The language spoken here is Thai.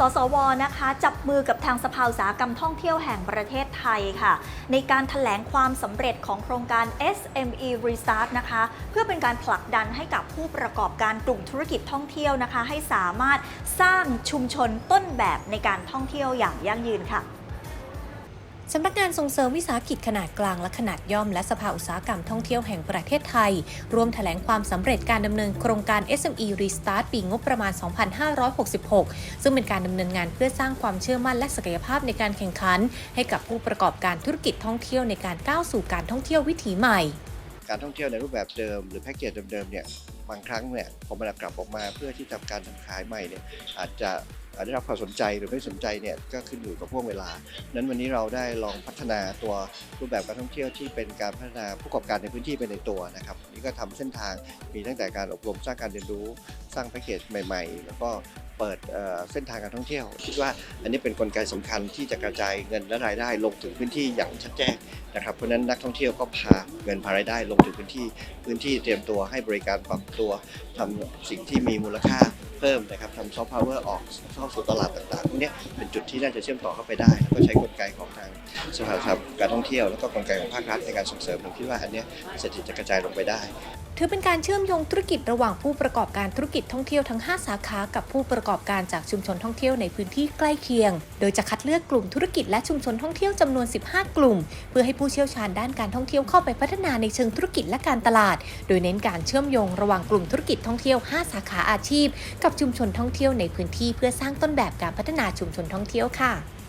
สสวนะคะ จับมือกับทางสภาอุตสาหกรรมท่องเที่ยวแห่งประเทศไทยค่ะ ในการถแถลงความสำเร็จของโครงการ SME Restart นะคะ เพื่อเป็นการผลักดันให้กับผู้ประกอบการกลุ่มธุรกิจท่องเที่ยวนะคะ ให้สามารถสร้างชุมชนต้นแบบในการท่องเที่ยวอย่างยั่งยืนค่ะ สำนักงานส่งเสริมวิสาหกิจขนาดกลางและขนาดย่อม และสภาอุตสาหกรรมท่องเที่ยวแห่งประเทศไทย ร่วมแถลงความสำเร็จการดำเนินโครงการ SME Restart ปีงบประมาณ 2566 ซึ่งเป็นการดำเนินงานเพื่อสร้างความเชื่อมั่นและศักยภาพในการแข่งขัน ให้กับผู้ประกอบการธุรกิจท่องเที่ยวในการก้าวสู่การท่องเที่ยววิถีใหม่ การท่องเที่ยวในรูปแบบเดิม หรือแพ็กเกจเดิมๆเนี่ยบางครั้งเนี่ยพอมันกลับออกมาเพื่อที่ทำการทำขายใหม่เนี่ยอาจจะได้รับความสนใจหรือไม่สนใจเนี่ยก็ขึ้นอยู่กับพวกเวลา นั้นวันนี้เราได้ลองพัฒนาตัวรูปแบบการท่องเที่ยวที่เป็นการพัฒนาผู้ประกอบการในพื้นที่ไปในตัวนะครับนี่ก็ทำเส้นทางมีตั้งแต่การอบรมสร้างการเรียนรู้สร้างแพ็กเกจใหม่ ๆ แล้วก็ เปิดเส้นทางการท่องเที่ยว คิดว่าอันนี้เป็นกลไกสำคัญที่จะกระจายเงินและรายได้ลงถึงพื้นที่อย่างชัดแจ้งนะครับเพราะนั้นนักท่องเที่ยวก็พาเงินพารายได้ลงถึงพื้นที่พื้นที่เตรียมตัวให้บริการปรับตัวทำสิ่งที่มีมูลค่าเพิ่มนะครับทำซอฟต์พาวเวอร์ออกเข้าสู่ตลาดต่างๆพวกเนี้ยเป็นจุดที่น่าจะเชื่อมต่อเข้าไปได้แล้วก็ใช้กลไกของทางสภาการท่องเที่ยว แล้วก็กลไกของภาครัฐในการส่งเสริมผมคิดว่าอันเนี้ยเศรษฐกิจจะกระจายลงไปได้ ถือเป็นการเชื่อมโยงธุรกิจระหว่างผู้ประกอบการธุรกิจท่องเที่ยวทั้ง 5 สาขากับผู้ประกอบการจากชุมชนท่องเที่ยวในพื้นที่ใกล้เคียง โดยจะคัดเลือกกลุ่มธุรกิจและชุมชนท่องเที่ยวจำนวน 15 กลุ่ม เพื่อให้ผู้เชี่ยวชาญด้านการท่องเที่ยวเข้าไปพัฒนาในเชิงธุรกิจและการตลาด โดยเน้นการเชื่อมโยงระหว่างกลุ่มธุรกิจท่องเที่ยว 5 สาขาอาชีพ กับชุมชนท่องเที่ยวในพื้นที่เพื่อสร้างต้นแบบการพัฒนาชุมชนท่องเที่ยวค่ะ